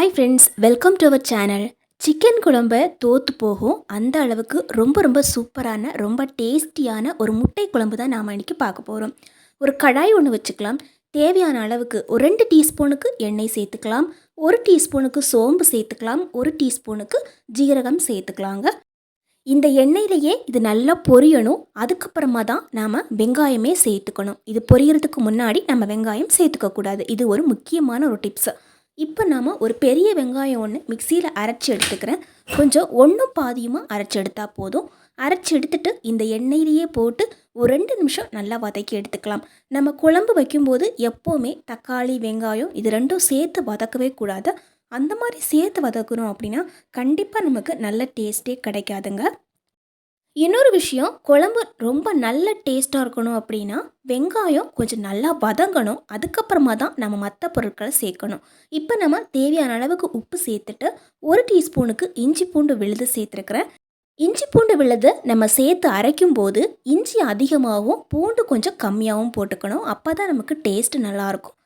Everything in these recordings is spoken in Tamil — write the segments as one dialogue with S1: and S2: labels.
S1: Hi friends welcome to our channel chicken குழம்பு தோற்று போகும். அந்த அளவுக்கு ரொம்ப ரொம்ப சூப்பரான ரொம்ப டேஸ்டியான ஒரு முட்டை குழம்பு தான் நாம் இன்றைக்கி பார்க்க போகிறோம் ஒரு கடாய் ஒன்று வச்சுக்கலாம். தேவையான அளவுக்கு ஒரு ரெண்டு டீஸ்பூனுக்கு எண்ணெய் சேர்த்துக்கலாம். ஒரு டீஸ்பூனுக்கு சோம்பு சேர்த்துக்கலாம். ஒரு டீஸ்பூனுக்கு ஜீரகம் சேர்த்துக்கலாங்க. இந்த எண்ணெயிலேயே இது நல்லா பொரியணும். அதுக்கப்புறமா தான் நாம் வெங்காயமே சேர்த்துக்கணும். இது பொரியறதுக்கு முன்னாடி நம்ம வெங்காயம் சேர்த்துக்கக்கூடாது இது ஒரு முக்கியமான ஒரு டிப்ஸு இப்போ நாம் ஒரு பெரிய வெங்காயம் ஒன்று மிக்சியில் அரைச்சி எடுத்துக்கிறேன். கொஞ்சம் ஒன்றும் பாதியுமாக அரைச்சி எடுத்தால் போதும். அரைச்சி எடுத்துட்டு இந்த எண்ணெயிலேயே போட்டு ஒரு ரெண்டு நிமிஷம் நல்லா வதக்கி எடுத்துக்கலாம். நம்ம குழம்பு வைக்கும்போது எப்போவுமே தக்காளி வெங்காயம் இது ரெண்டும் சேர்த்து வதக்கவே கூடாது. அந்த மாதிரி சேர்த்து வதக்கணும் அப்படின்னா கண்டிப்பாக நமக்கு நல்ல டேஸ்ட்டே கிடைக்காதுங்க. இன்னொரு விஷயம் குழம்பு ரொம்ப நல்ல டேஸ்ட்டாக இருக்கணும் அப்படின்னா வெங்காயம் கொஞ்சம் நல்லா வதங்கணும். அதுக்கப்புறமா தான் நம்ம மற்ற பொருட்களை சேர்க்கணும். இப்போ நம்ம தேவையான அளவுக்கு உப்பு சேர்த்துட்டு ஒரு டீஸ்பூனுக்கு இஞ்சி பூண்டு விழுது சேர்த்துருக்குறேன். இஞ்சி பூண்டு விழுது நம்ம சேர்த்து அரைக்கும் போது இஞ்சி அதிகமாகவும் பூண்டு கொஞ்சம் கம்மியாகவும் போட்டுக்கணும். அப்போ தான் நமக்கு டேஸ்ட்டு நல்லாயிருக்கும்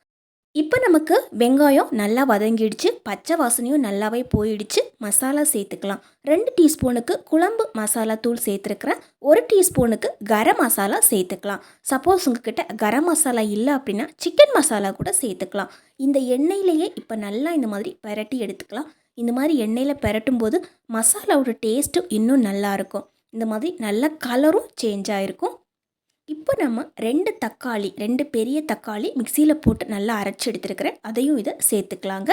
S1: இப்போ நமக்கு வெங்காயம் நல்லா வதங்கிடுச்சு பச்சை வாசனையும் நல்லாவே போயிடுச்சு மசாலா சேர்த்துக்கலாம். ரெண்டு டீஸ்பூனுக்கு குழம்பு மசாலா தூள் சேர்த்துருக்குறேன். ஒரு டீஸ்பூனுக்கு கரம் மசாலா சேர்த்துக்கலாம். சப்போஸ் உங்ககிட்ட கரம் மசாலா இல்லை அப்படின்னா சிக்கன் மசாலா கூட சேர்த்துக்கலாம். இந்த எண்ணெயிலேயே இப்போ நல்லா இந்த மாதிரி பரட்டி எடுத்துக்கலாம். இந்த மாதிரி எண்ணெயில் பரட்டும் போது மசாலாவோட டேஸ்ட்டும் இன்னும் நல்லாயிருக்கும் இந்த மாதிரி நல்ல கலரும் சேஞ்ச் ஆகிருக்கும் இப்போ நம்ம ரெண்டு தக்காளி ரெண்டு பெரிய தக்காளி மிக்சியில் போட்டு நல்லா அரைச்சி எடுத்துருக்கிறேன். அதையும் இதை சேர்த்துக்கலாங்க.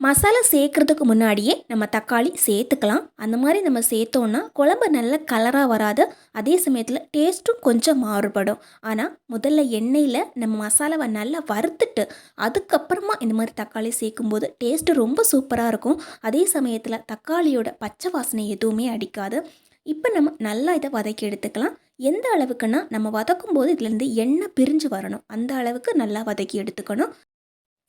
S1: மசாலா சேர்க்குறதுக்கு முன்னாடியே நம்ம தக்காளி சேர்த்துக்கலாம். அந்த மாதிரி நம்ம சேர்த்தோன்னா குழம்பு நல்ல கலராக வராது. அதே சமயத்தில் டேஸ்ட்டும் கொஞ்சம் மாறுபடும். ஆனால் முதல்ல எண்ணெயில் நம்ம மசாலாவை நல்லா வறுத்துட்டு அதுக்கப்புறமா இந்த மாதிரி தக்காளி சேர்க்கும்போது டேஸ்ட்டு ரொம்ப சூப்பராக இருக்கும். அதே சமயத்தில் தக்காளியோட பச்சை வாசனை எதுவுமே அடிக்காது. இப்போ நம்ம நல்லா இதை வதக்கி எடுத்துக்கலாம். எந்த அளவுக்குன்னா நம்ம வதக்கும் போது இதுலேருந்து எண்ணெய் பிரிஞ்சு வரணும். அந்த அளவுக்கு நல்லா வதக்கி எடுத்துக்கணும்.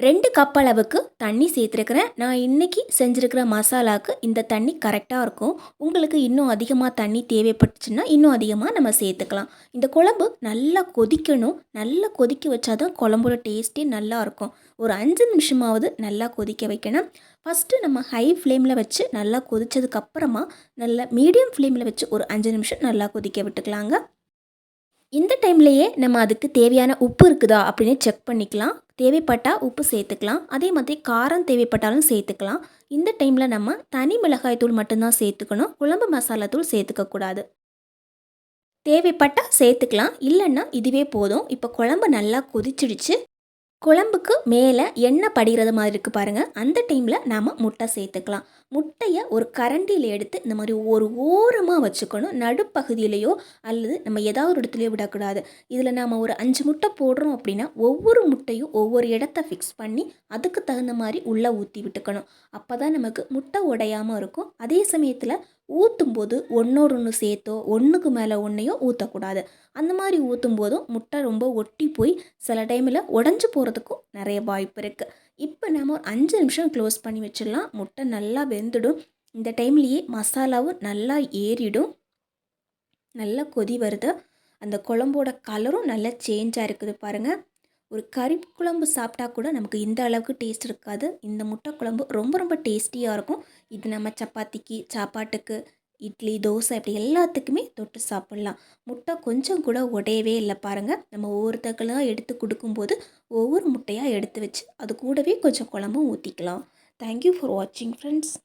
S1: ரெண்டு கப் அளவுக்கு தண்ணி சேர்த்துருக்குறேன். நான் இன்றைக்கி செஞ்சுருக்கிற மசாலாவுக்கு இந்த தண்ணி கரெக்டாக இருக்கும். உங்களுக்கு இன்னும் அதிகமாக தண்ணி தேவைப்பட்டுச்சுன்னா இன்னும் அதிகமாக நம்ம சேர்த்துக்கலாம். இந்த குழம்பு நல்லா கொதிக்கணும். நல்லா கொதிக்க வச்சாதான் குழம்போட டேஸ்ட்டே நல்லா இருக்கும். ஒரு அஞ்சு நிமிஷமாவது நல்லா கொதிக்க வைக்கணும். ஃபஸ்ட்டு நம்ம ஹை ஃப்ளேமில் வச்சு நல்லா கொதித்ததுக்கப்புறமா நல்லா மீடியம் ஃப்ளேமில் வச்சு ஒரு அஞ்சு நிமிஷம் நல்லா கொதிக்க விட்டுக்கலாங்க. இந்த டைம்லையே நம்ம அதுக்கு தேவையான உப்பு இருக்குதா அப்படின்னு செக் பண்ணிக்கலாம். தேவைப்பட்டால் உப்பு சேர்த்துக்கலாம். அதே மாதிரி காரம் தேவைப்பட்டாலும் சேர்த்துக்கலாம். இந்த டைமில் நம்ம தனி மிளகாய் தூள் மட்டும்தான் சேர்த்துக்கணும். குழம்பு மசாலா தூள் சேர்த்துக்கக்கூடாது தேவைப்பட்டால் சேர்த்துக்கலாம். இல்லைன்னா இதுவே போதும். இப்போ குழம்பு நல்லா கொதிச்சிடுச்சு. குழம்புக்கு மேலே எண்ணெய் படிகிறது மாதிரி இருக்குது பாருங்கள் அந்த டைமில் நாம் முட்டை சேர்த்துக்கலாம். முட்டையை ஒரு கரண்டியில் எடுத்து இந்த மாதிரி ஒரு ஓரமாக வச்சுக்கணும். நடுப்பகுதியிலையோ அல்லது நம்ம ஏதாவது ஒரு இடத்துலையோ விடக்கூடாது. இதில் நாம் ஒரு அஞ்சு முட்டை போடுறோம் அப்படின்னா ஒவ்வொரு முட்டையும் ஒவ்வொரு இடத்த ஃபிக்ஸ் பண்ணி அதுக்கு தகுந்த மாதிரி உள்ளே ஊற்றி விட்டுக்கணும். அப்போ தான் நமக்கு முட்டை உடையாமல் இருக்கும். அதே சமயத்தில் ஊற்றும் போது ஒன்றோடு ஒன்று சேர்த்தோ ஒன்றுக்கு மேலே ஒன்றையோ ஊற்றக்கூடாது அந்த மாதிரி ஊற்றும் போதும் முட்டை ரொம்ப ஒட்டி போய் சில டைமில் உடஞ்சி போகிறதுக்கும் நிறைய வாய்ப்பு இருக்குது இப்போ நம்ம ஒரு அஞ்சு நிமிஷம் க்ளோஸ் பண்ணி வச்சிடலாம். முட்டை நல்லா வெந்துடும். இந்த டைம்லேயே மசாலாவும் நல்லா ஏறிடும். நல்லா கொதி வருது. அந்த குழம்போட கலரும் நல்லா சேஞ்சாக இருக்குது பாருங்கள் ஒரு கறி குழம்பு சாப்பிட்டா கூட நமக்கு இந்த அளவுக்கு டேஸ்ட் இருக்காது. இந்த முட்டை குழம்பு ரொம்ப ரொம்ப டேஸ்டியாக இருக்கும். இது நம்ம சப்பாத்திக்கு சாப்பாட்டுக்கு இட்லி தோசை இப்படி எல்லாத்துக்குமே தொட்டு சாப்பிட்லாம். முட்டை கொஞ்சம் கூட உடையவே இல்லை பாருங்கள் நம்ம ஒவ்வொருத்தக்கெல்லாம் எடுத்து கொடுக்கும்போது ஒவ்வொரு முட்டையாக எடுத்து வச்சு அது கூடவே கொஞ்சம் குழம்பும் ஊற்றிக்கலாம் தேங்க்யூ ஃபார் வாட்சிங் ஃப்ரெண்ட்ஸ்